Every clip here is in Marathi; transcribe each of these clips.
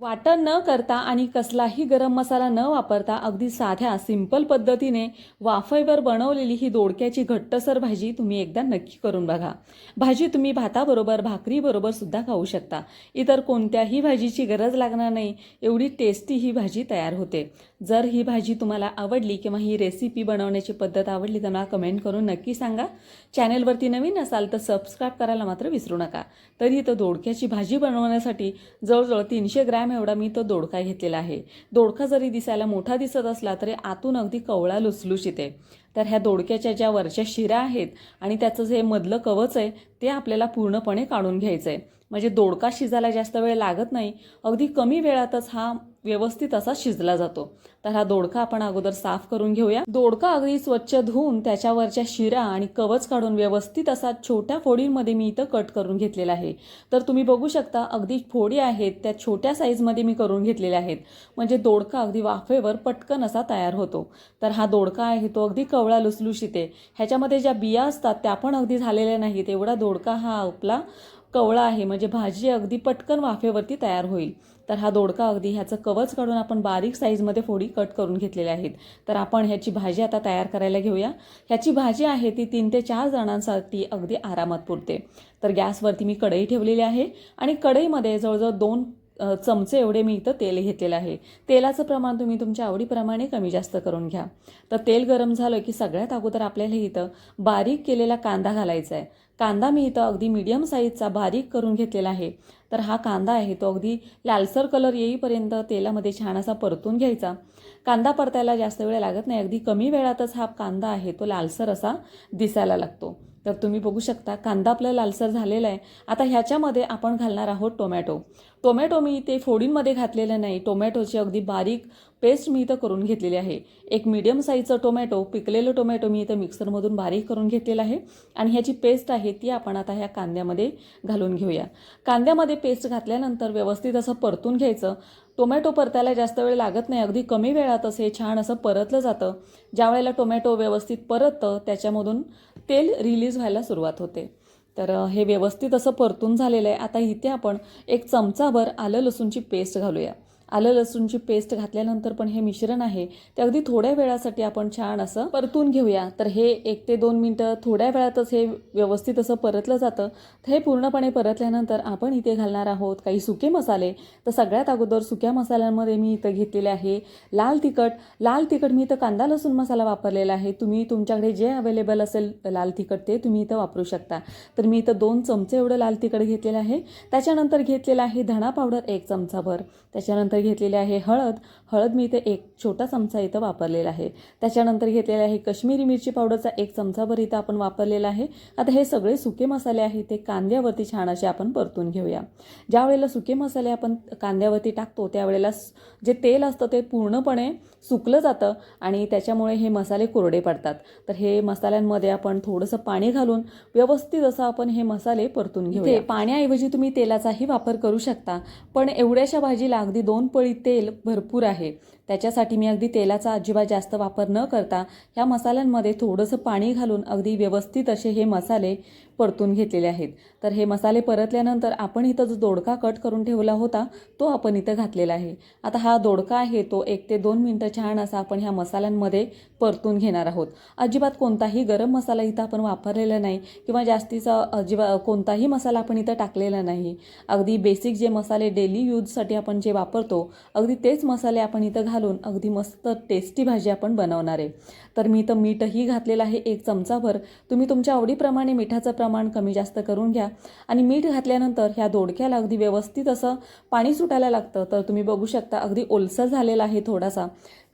वाटण न करता आणि कसलाही गरम मसाला न वापरता अगदी साध्या सिंपल पद्धतीने वाफेवर बनवलेली ही दोडक्याची घट्टसर भाजी तुम्ही एकदा नक्की करून बघा. भाजी तुम्ही भाताबरोबर भाकरीबरोबर सुद्धा खाऊ शकता. इतर कोणत्याही भाजीची गरज लागणार नाही एवढी टेस्टी ही भाजी तयार होते. जर ही भाजी तुम्हाला आवडली किंवा ही रेसिपी बनवण्याची पद्धत आवडली तर मला कमेंट करून नक्की सांगा. चॅनेलवरती नवीन असाल तर सबस्क्राईब करायला मात्र विसरू नका. तरी तर दोडक्याची भाजी बनवण्यासाठी जवळजवळ तीनशे ग्रॅम एवढा मी तो दोडका घेतलेला आहे. दोडका जरी दिसायला मोठा दिसत असला तरी आतून अगदी कवळा लुसलुशीत आहे. तर ह्या दोडक्याच्या ज्या वरच्या शिरा आहेत आणि त्याचं जे मधलं कवच आहे ते आपल्याला पूर्णपणे काढून घ्यायचं आहे म्हणजे दोडका शिजायला जास्त वेळ लागत नाही. अगदी कमी वेळातच हा व्यवस्थित असा शिजला जातो. तर हा दोडका आपण अगोदर साफ करून घेऊया. दोडका अगदी स्वच्छ धुवून त्याच्यावरच्या शिरा आणि कवच काढून व्यवस्थित असा छोट्या फोडींमध्ये मी इथं कट करून घेतलेला आहे. तर तुम्ही बघू शकता अगदी फोडी आहेत त्या छोट्या साईजमध्ये मी करून घेतलेल्या आहेत. म्हणजे दोडका अगदी वाफेवर पटकन असा तयार होतो. तर हा दोडका आहे तो अगदी कवळा लुसलुशीत आहे. ह्याच्यामध्ये ज्या बिया असतात त्या पण अगदी झालेल्या नाहीत. एवढा दोडका हा आपला कवळा आहे. म्हणजे भाजी अगदी पटकन वाफेवरती तयार होईल. तर हा दोडका अगदी ह्याचं कवच काढून आपण बारीक साईजमध्ये फोडी कट करून घेतलेल्या आहेत. तर आपण ह्याची भाजी आता तयार करायला घेऊया. ह्याची भाजी आहे ती तीन ते चार जणांसाठी अगदी आरामात पुरते. तर गॅसवरती मी कढई ठेवलेली आहे आणि कढईमध्ये जवळजवळ दोन चमचे एवढे मी इथं तेल घेतलेलं आहे. तेलाचं प्रमाण तुम्ही तुमच्या आवडीप्रमाणे कमी जास्त करून घ्या. तर तेल गरम झालं की सगळ्यात अगोदर आपल्याला इथं बारीक केलेला कांदा घालायचा आहे. कांदा मी इथं अगदी मीडियम साईजचा बारीक करून घेतलेला आहे. तर हा कांदा आहे तो अगदी लालसर कलर येईपर्यंत तेलामध्ये छान असा परतून घ्यायचा. कांदा परतायला जास्त वेळ लागत नाही अगदी कमी वेळातच हा कांदा आहे तो लालसर असा दिसायला लागतो. तर तुम्ही बघू शकता कांदा आपला लालसर झालेला आहे. आता ह्याच्यामध्ये आपण घालणार आहोत टोमॅटो. टोमॅटो मी ते फोडींमध्ये घातलेलं नाही. टोमॅटोची अगदी बारीक पेस्ट मी इथं करून घेतलेली आहे. एक मीडियम साईजचं टोमॅटो पिकलेलं टोमॅटो मी इथं मिक्सरमधून बारीक करून घेतलेलं आहे. आणि ह्याची पेस्ट आहे ती आपण आता ह्या कांद्यामध्ये घालून घेऊया. कांद्यामध्ये पेस्ट घातल्यानंतर व्यवस्थित असं परतून घ्यायचं. टोमॅटो परतायला जास्त वेळ लागत नाही अगदी कमी वेळातच हे छान असं परतलं जातं. ज्या वेळेला टोमॅटो व्यवस्थित परततं त्याच्यामधून तेल रिलीज व्हायला सुरुवात होते. तर हे व्यवस्थित असं परतून झालेलं आहे. आता इथे आपण एक चमचाभर आलं लसूणची पेस्ट घालूया. आलं लसूणची पेस्ट घातल्यानंतर पण हे मिश्रण आहे ते अगदी थोड्या वेळासाठी आपण छान असं परतून घेऊया. तर हे एक ते दोन मिनटं थोड्या वेळातच हे व्यवस्थित असं परतलं जातं. तर हे पूर्णपणे परतल्यानंतर आपण इथे घालणार आहोत काही सुके मसाले. तर सगळ्यात अगोदर सुक्या मसाल्यांमध्ये मी इथं घेतलेले आहे लाल तिखट. लाल तिखट मी इथं कांदा लसूण मसाला वापरलेला आहे. तुम्ही तुमच्याकडे जे अवेलेबल असेल लाल तिखट ते तुम्ही इथं वापरू शकता. तर मी इथं दोन चमचे एवढं लाल तिखट घेतलेलं आहे. त्याच्यानंतर घेतलेलं आहे धणा पावडर एक चमचाभर. त्याच्यानंतर घेतलेले आहे हळद. हळद मी इथे एक छोटा चमचा इथं वापरलेला आहे. त्याच्यानंतर घेतलेला आहे कश्मीरी मिरची पावडरचा एक चमचाभर इथं आपण वापरलेला आहे. आता हे सगळे सुके मसाले आहेत. ते कांद्यावरती छान असे आपण परतून घेऊया. ज्या वेळेला सुके मसाले आपण कांद्यावरती टाकतो त्यावेळेला जे तेल असतं ते पूर्णपणे सुकलं जातं आणि त्याच्यामुळे हे मसाले कोरडे पडतात. तर हे मसाल्यांमध्ये आपण थोडंसं पाणी घालून व्यवस्थित असं आपण हे मसाले परतून घेऊ पाण्याऐवजी तुम्ही तेलाचाही वापर करू शकता पण एवढ्याशा भाजीला अगदी दोन पळी तेल भरपूर आहे. त्याच्यासाठी मी अगदी तेलाचा अजिबात जास्त वापर न करता ह्या मसाल्यांमध्ये थोडंसं पाणी घालून अगदी व्यवस्थित असे हे मसाले परतून घेतलेले आहेत. तर हे मसाले परतल्यानंतर आपण इथं जो दोडका कट करून ठेवला होता तो आपण इथं घातलेला आहे. आता हा दोडका आहे तो एक ते दोन मिनटं छान असा आपण ह्या मसाल्यांमध्ये परतून घेणार आहोत. अजिबात कोणताही गरम मसाला इथं आपण वापरलेला नाही किंवा जास्तीचा अजिबात कोणताही मसाला आपण इथं टाकलेला नाही. अगदी बेसिक जे मसाले डेली यूजसाठी आपण जे वापरतो अगदी तेच मसाले आपण इथं घालून अगदी मस्त टेस्टी भाजी आपण बनवणार आहे. तर मी तर मीठही घातलेलं आहे एक चमचाभर. तुम्ही तुमच्या आवडीप्रमाणे मिठाचं प्रमाण कमी जास्त करून घ्या. आणि मीठ घातल्यानंतर ह्या दोडक्याला अगदी व्यवस्थित असं पाणी सुटायला लागतं. तर तुम्ही बघू शकता अगदी ओलसर झालेला आहे थोडासा.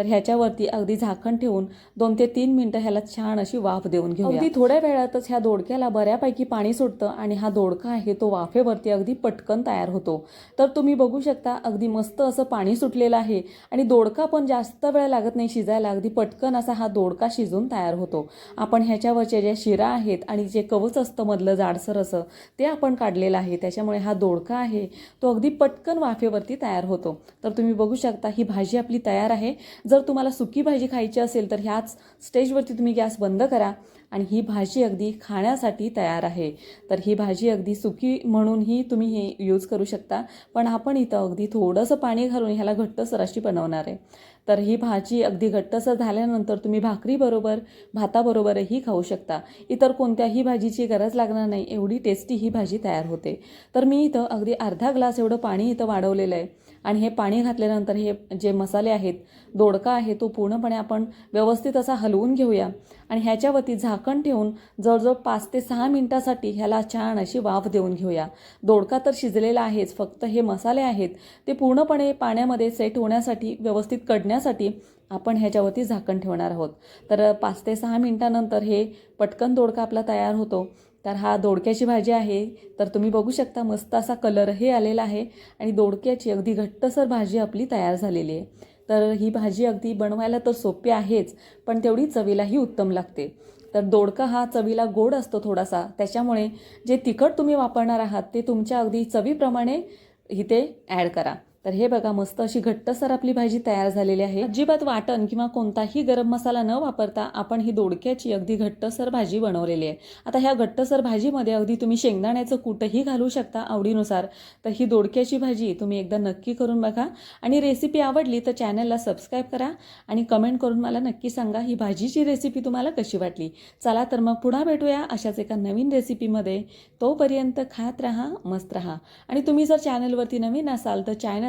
तर ह्याच्यावरती अगदी झाकण ठेवून दोन ते तीन मिनटं ह्याला छान अशी वाफ देऊन घेऊ अगदी थोड्या वेळातच ह्या दोडक्याला बऱ्यापैकी पाणी सुटतं आणि हा दोडका आहे तो वाफेवरती अगदी पटकन तयार होतो. तर तुम्ही बघू शकता अगदी मस्त असं पाणी सुटलेलं आहे आणि दोडका पण जास्त वेळ लागत नाही शिजायला. अगदी पटकन असा हा दोडका शिजून तयार होतो. आपण ह्याच्यावरच्या ज्या शिरा आहेत आणि जे कवच असतं मधलं जाडसर असं ते आपण काढलेलं आहे. त्याच्यामुळे हा दोडका आहे तो अगदी पटकन वाफेवरती तयार होतो. तर तुम्ही बघू शकता ही भाजी आपली तयार आहे. जर तुम्हाला सुकी भाजी खायची असेल तर ह्याच स्टेजवरती तुम्ही गॅस बंद करा आणि ही भाजी अगदी खाण्यासाठी तयार आहे. तर ही भाजी अगदी सुकी म्हणूनही तुम्ही हे यूज करू शकता. पण आपण इथं अगदी थोडंसं पाणी घालून ह्याला घट्टसर अशी बनवणार आहे. तर ही भाजी अगदी घट्टसर झाल्यानंतर तुम्ही भाकरीबरोबर भाताबरोबरही खाऊ शकता. इतर कोणत्याही भाजीची गरज लागणार नाही. एवढी टेस्टी ही भाजी तयार होते. तर मी इथं अगदी अर्धा ग्लास एवढं पाणी इथं वाढवलेलं आहे. आणि हे पाणी घातल्यानंतर हे जे मसाले आहेत दोडका आहे तो पूर्णपणे आपण व्यवस्थित असा हलवून घेऊया. आणि ह्याच्यावरती झाकण ठेवून जवळजवळ पाच ते सहा मिनटासाठी ह्याला छान अशी वाफ देऊन घेऊया. दोडका तर शिजलेला आहेच फक्त हे मसाले आहेत ते पूर्णपणे पाण्यामध्ये सेट होण्यासाठी व्यवस्थित कडण्यासाठी आपण ह्याच्यावरती झाकण ठेवणार आहोत. तर पाच ते सहा मिनटानंतर हे पटकन दोडका आपला तयार होतो. तर हा दोडक्याची भाजी आहे. तर तुम्ही बघू शकता मस्त असा कलरही आलेला आहे आणि दोडक्याची अगदी घट्टसर भाजी आपली तयार झालेली आहे. तर ही भाजी अगदी बनवायला तर सोपी आहेच पण तेवढी चवीलाही उत्तम लागते. तर दोडका हा चवीला गोड असतो थोडासा त्याच्यामुळे जे तिखट तुम्ही वापरणार आहात ते तुमच्या अगदी चवीप्रमाणे इथे ॲड करा. तर हे बघा मस्त अशी घट्टसर आपली भाजी तयार झालेली आहे. अजिबात वाटण किंवा कोणताही गरम मसाला न वापरता आपण ही दोडक्याची अगदी घट्टसर भाजी बनवलेली आहे. आता ह्या घट्टसर भाजीमध्ये अगदी तुम्ही शेंगदाण्याचं कूटही घालू शकता आवडीनुसार. तर ही दोडक्याची भाजी तुम्ही एकदा नक्की करून बघा. आणि रेसिपी आवडली तर चॅनलला सबस्क्राईब करा आणि कमेंट करून मला नक्की सांगा ही भाजीची रेसिपी तुम्हाला कशी वाटली. चला तर मग पुन्हा भेटूया अशाच एका नवीन रेसिपीमध्ये तोपर्यंत खात राहा मस्त राहा. आणि तुम्ही जर चॅनलवरती नवीन असाल तर चॅनल